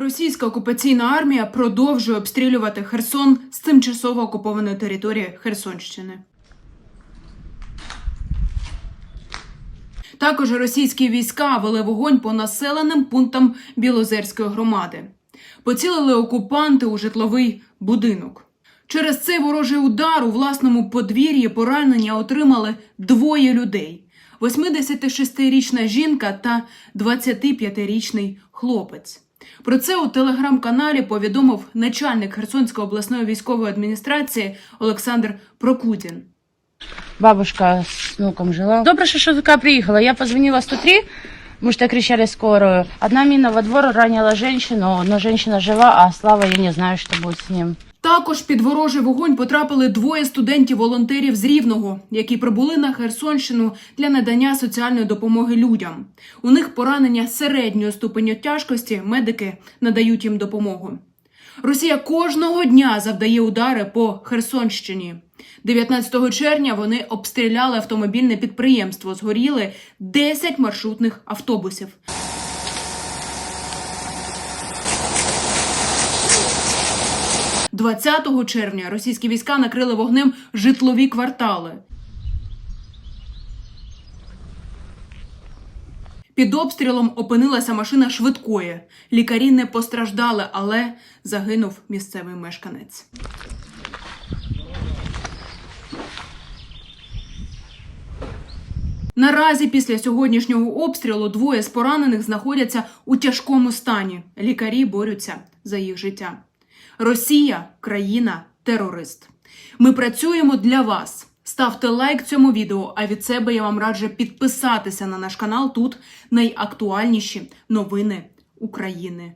Російська окупаційна армія продовжує обстрілювати Херсон з тимчасово окупованої території Херсонщини. Також російські війська вели вогонь по населеним пунктам Білозерської громади. Поцілили окупанти у житловий будинок. Через цей ворожий удар у власному подвір'ї поранення отримали двоє людей: 86-річна жінка та 25-річний хлопець. Про це у телеграм-каналі повідомив начальник Херсонської обласної військової адміністрації Олександр Прокудін. Бабушка з внуком жила. Добре, що швидка приїхала. Я позвонила 103, потому что кричали скорую. Одна мина во двор ранила женщину, но женщина жива, а Слава, я не знаю, что будет с ним. Також під ворожий вогонь потрапили двоє студентів-волонтерів з Рівного, які прибули на Херсонщину для надання соціальної допомоги людям. У них поранення середньої ступеню тяжкості. Медики надають їм допомогу. Росія кожного дня завдає удари по Херсонщині. 19 червня вони обстріляли автомобільне підприємство. Згоріли 10 маршрутних автобусів. – 20 червня російські війська накрили вогнем житлові квартали. Під обстрілом опинилася машина швидкої. Лікарі не постраждали, але загинув місцевий мешканець. Наразі після сьогоднішнього обстрілу двоє з поранених знаходяться у тяжкому стані. Лікарі борються за їх життя. Росія країна терорист. Ми працюємо для вас. Ставте лайк цьому відео. А від себе я вам раджу підписатися на наш канал. Тут найактуальніші новини України.